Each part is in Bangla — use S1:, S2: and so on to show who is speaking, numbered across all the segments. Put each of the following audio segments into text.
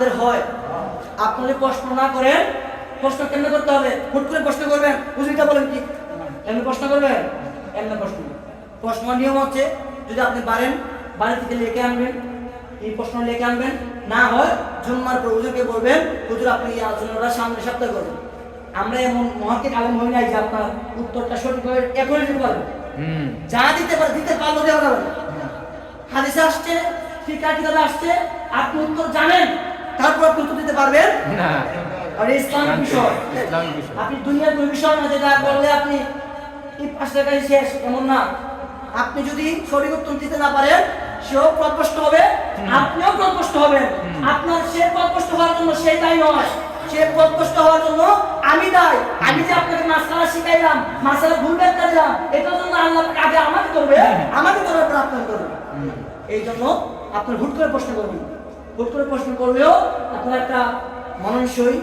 S1: আমাদের হয়। আপনি প্রশ্ন না করেন প্রশ্ন কেমনে করতে হবে? হুট করে প্রশ্ন করবেন। বুঝলিটা বলেন কি? এমনি প্রশ্ন করবেন? এমনি প্রশ্ন? প্রশ্ন নিয়ম হচ্ছে যদি আপনি পারেন বাড়ি থেকে লিখে আনবেন এই প্রশ্ন লিখে আনবেন না হয় জুম্মার পর হুজুরকে বলবেন হুজুর আপনি এই আলোচনাটা সামনে সপ্তাহে করবেন। আমরা এমন মহাকে আলম হই নাই যে আপনার উত্তরটা সঠিকভাবে এখনই দিতে পারবেন যা দিতে পারে দিতে পারল দেওয়া যাবে। হাদিসে আসছে ফিকা কিতাবে আসছে আপনি উত্তর জানেন তারপর আপনি উত্তর দিতে পারবেন?
S2: না।
S1: আর ইসলামিক বিষয়। আপনি দুনিয়ার কোনো বিষয় না যেটা করলে আপনি এই পাঁচ টাকায় শেষ এমন না। আপনি যদি সঠিক উত্তর দিতে না পারেন সেও প্রকষ্ট হবে আপনিও প্রকষ্ট হবেন। আপনার সে প্রকষ্ট হওয়ার জন্য সে দায়ী নয়। সে প্রকষ্ট হওয়ার জন্য আমি দায় আমি যে আপনাকে মাসালা শিখাইলাম মাসালা ভুল ব্যাখ্যা দিলাম এটার জন্য আল্লাহ আগে আমাকে করবে আমাকে করার পর আপনাকে করবে এই জন্য আপনার হুট করে প্রশ্ন করবেন হুট করে প্রশ্ন করলেও আপনার একটা মননসই,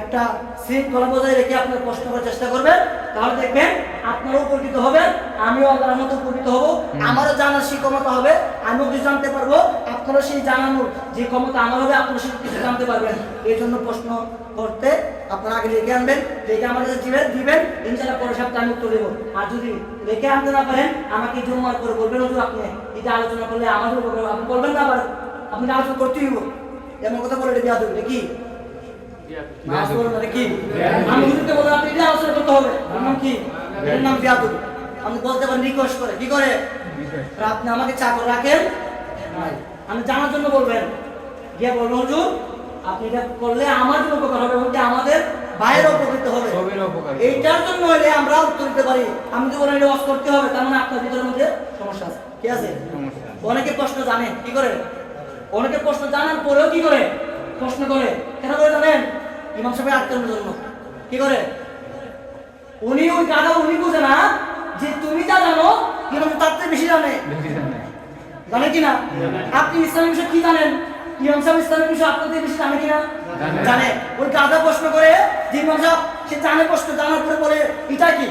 S1: একটা শৃঙ্খলা বজায় রেখে আপনার প্রশ্ন করার চেষ্টা করবেন। তাহলে দেখবেন আপনারও উপকৃত হবেন আমিও আল্লাহর মতো উপকৃত হব, আমারও জানার সেই ক্ষমতা হবে, আমিও কিছু জানতে পারব, আপনারও সেই জানানোর যে ক্ষমতা আমার হবে আপনারা সেই কিছু জানতে পারবেন। এই জন্য প্রশ্ন করতে আপনারা আগে লিখে আনবেন লিখে আমাদের কাছে দিবেন দিবেন ইনশাল্লাহ পরের সপ্তাহে আমি উত্তর দেবো। আর যদি লিখে আনতে না পারেন, আমাকে জমা করে বলবেন, হুজুর আপনি এটা আলোচনা করলে উপকার আপনি বলবেন না পারেন আপনি আলোচনা করতেই হইব। এমন কথা বলে এটা বিয়া দেবেন কি মাস বলবেন না, কি আমি বললাম আপনি এটা আলোচনা করতে হবে। নাম কি? নাম বিয়া দেবেন আপনি বলতে পারেন রিকোয়েস্ট করে। কি করে? আপনি আমাকে চাকর রাখেন? আমি জানার জন্য বলবেন। গিয়ে বলবেন হুজুর আপনি এটা করলে জন্য উপকার হবে এবং আমাদের বাইরে উপকৃত হবে। এইটার জন্য হলে আমরা উত্তর দিতে পারি। আমি যদি বলেন এটা করতে হবে? তার মানে আপনার ভিতরের মধ্যে সমস্যা আছে। কি আছে। অনেকে প্রশ্ন জানে। কি করে? অনেকে প্রশ্ন জানার পরেও কি করে? প্রশ্ন করে কেন করে জানেন? ইমাম সাহেব আটকানোর জন্য। কি করে? উনি ওই গাদা উনি বুঝে না যে তুমি যা জানো ইমাম তার থেকে বেশি জানে।
S2: জানে।
S1: কিনা আপনি ইসলামিক বিষয় কি জানেন? ইমাম সাহেব ইসলামিক বিষয় আপনার থেকে বেশি জানে কিনা
S2: জানে।
S1: ওই গাদা প্রশ্ন করে যে ইমাম সাহেব সে জানে প্রশ্ন জানার পরে বলে এটা কি?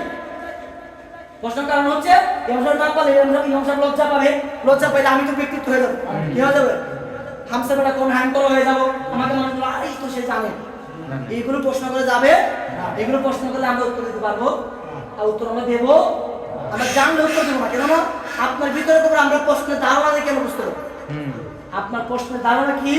S1: প্রশ্ন কারণ হচ্ছে ইমাম সাহেব না ইমাম সাহেব- ইমাম সাহেব লজ্জা পাবে। লজ্জা পাইলে আমি তো ব্যক্তিত্ব হয়ে যাব। কি হয়ে যাবে? হামসা বেটা কোন হ্যাং করো হয়ে যাব? আমাকে মনে করল আরে তো সে জানে। এইগুলো প্রশ্ন করে যাবে? এগুলো প্রশ্ন করলে আমরা উত্তর দিতে পারব। আর উত্তর আমরা দেবো। আমরা জানলে উত্তর দেবো না। কেন আপনার ভিতরে তোমরা আমরা প্রশ্নের ধারণা দেখে কেন বুঝতে পারব। আপনার প্রশ্নের ধারণা কি?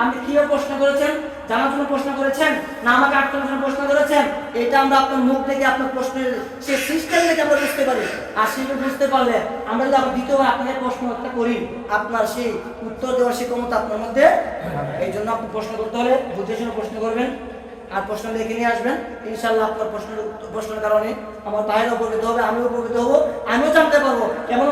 S1: আপনি কীভাবে প্রশ্ন করেছেন? জানার জন্য প্রশ্ন করেছেন? না, আমাকে আটকানোর জন্য প্রশ্ন করেছেন? এটা আমরা আপনার মুখ থেকে আপনার প্রশ্নের সে সিস্টেম থেকে আমরা বুঝতে পারি। আর সেটা বুঝতে পারলে, আমরা যদি আবার আপনাকে প্রশ্ন একটা করি, আপনার সেই উত্তর দেওয়ার সেই ক্ষমতা আপনার মধ্যে এই জন্য আপনি প্রশ্ন করতে হলে বুঝে শুনে প্রশ্ন করবেন। আর প্রশ্ন লিখে নিয়ে আসবেন। ইনশাল্লাহ আপনার প্রশ্নের প্রশ্নের কারণে আমার বাইরে উপকৃত হবে, আমিও উপকৃত হব, আমিও জানতে পারব। কেমন